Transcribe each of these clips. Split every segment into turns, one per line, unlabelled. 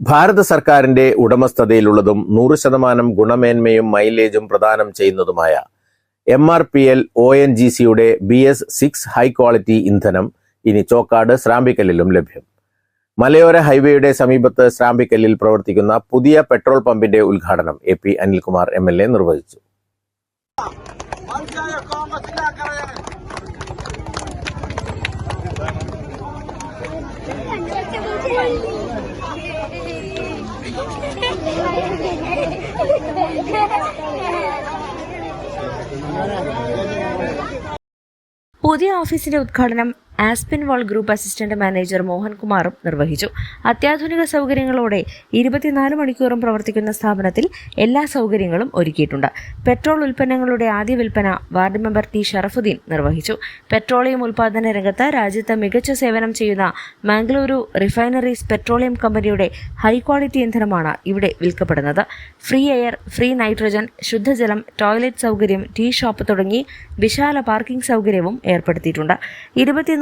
ഭാരത സർക്കാരിന്റെ ഉടമസ്ഥതയിലുള്ളതും നൂറ് ശതമാനം ഗുണമേന്മയും മൈലേജും പ്രദാനം ചെയ്യുന്നതുമായ M R P L O N G സിയുടെ B S six high quality ഇന്ധനം ഇനി ചോക്കാട് ശ്രാമ്പിക്കല്ലിലും ലഭ്യം. മലയോര ഹൈവേയുടെ സമീപത്ത് ശ്രാമ്പിക്കല്ലിൽ പ്രവർത്തിക്കുന്ന പുതിയ പെട്രോൾ പമ്പിന്റെ ഉദ്ഘാടനം A P Anilkumar M L A നിർവഹിച്ചു.
പുതിയ ഓഫീസിന്റെ ഉദ്ഘാടനം Aspinwall group assistant manager മോഹൻകുമാറും നിർവഹിച്ചു. അത്യാധുനിക സൗകര്യങ്ങളോടെ ഇരുപത്തിനാല് മണിക്കൂറും പ്രവർത്തിക്കുന്ന സ്ഥാപനത്തിൽ എല്ലാ സൗകര്യങ്ങളും ഒരുക്കിയിട്ടുണ്ട്. പെട്രോൾ ഉൽപ്പന്നങ്ങളുടെ ആദ്യ വിൽപ്പന വാർഡ് മെമ്പർ ടി ഷറഫുദ്ദീൻ നിർവഹിച്ചു. പെട്രോളിയം ഉൽപാദന രംഗത്ത് രാജ്യത്ത് മികച്ച സേവനം ചെയ്യുന്ന മംഗളൂരു റിഫൈനറീസ് പെട്രോളിയം കമ്പനിയുടെ ഹൈ ക്വാളിറ്റി ഇന്ധനമാണ് ഇവിടെ വിൽക്കപ്പെടുന്നത്. ഫ്രീ എയർ ഫ്രീ നൈട്രജൻ ശുദ്ധജലം ടോയ്ലറ്റ് സൗകര്യം ടീ ഷോപ്പ് തുടങ്ങി വിശാല പാർക്കിംഗ് സൗകര്യവും ഏർപ്പെടുത്തിയിട്ടുണ്ട്.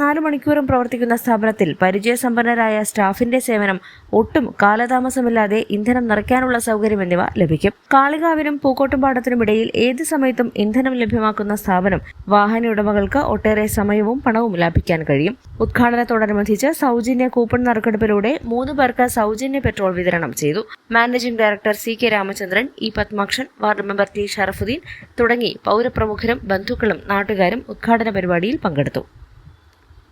ഇരുപത്തിനാല് മണിക്കൂറും പ്രവർത്തിക്കുന്ന സ്ഥാപനത്തിൽ പരിചയസമ്പന്നരായ സ്റ്റാഫിന്റെ സേവനം ഒട്ടും കാലതാമസമില്ലാതെ ഇന്ധനം നിറയ്ക്കാനുള്ള സൗകര്യം എന്നിവ ലഭിക്കും. കാളികാവിനും പൂക്കോട്ടുംപാടത്തിനും ഇടയിൽ ഏത് സമയത്തും ഇന്ധനം ലഭ്യമാക്കുന്ന സ്ഥാപനം വാഹന ഉടമകൾക്ക് ഒട്ടേറെ സമയവും പണവും ലാഭിക്കാൻ കഴിയും. ഉദ്ഘാടനത്തോടനുബന്ധിച്ച് സൗജന്യ കൂപ്പൺ നറുക്കെടുപ്പിലൂടെ മൂന്ന് പേർക്ക് സൗജന്യ പെട്രോൾ വിതരണം ചെയ്തു. Managing director C K Ramachandran E Padmakshan ward member T Sharafuddin തുടങ്ങി പൗരപ്രമുഖരും ബന്ധുക്കളും നാട്ടുകാരും ഉദ്ഘാടന പരിപാടിയിൽ പങ്കെടുത്തു.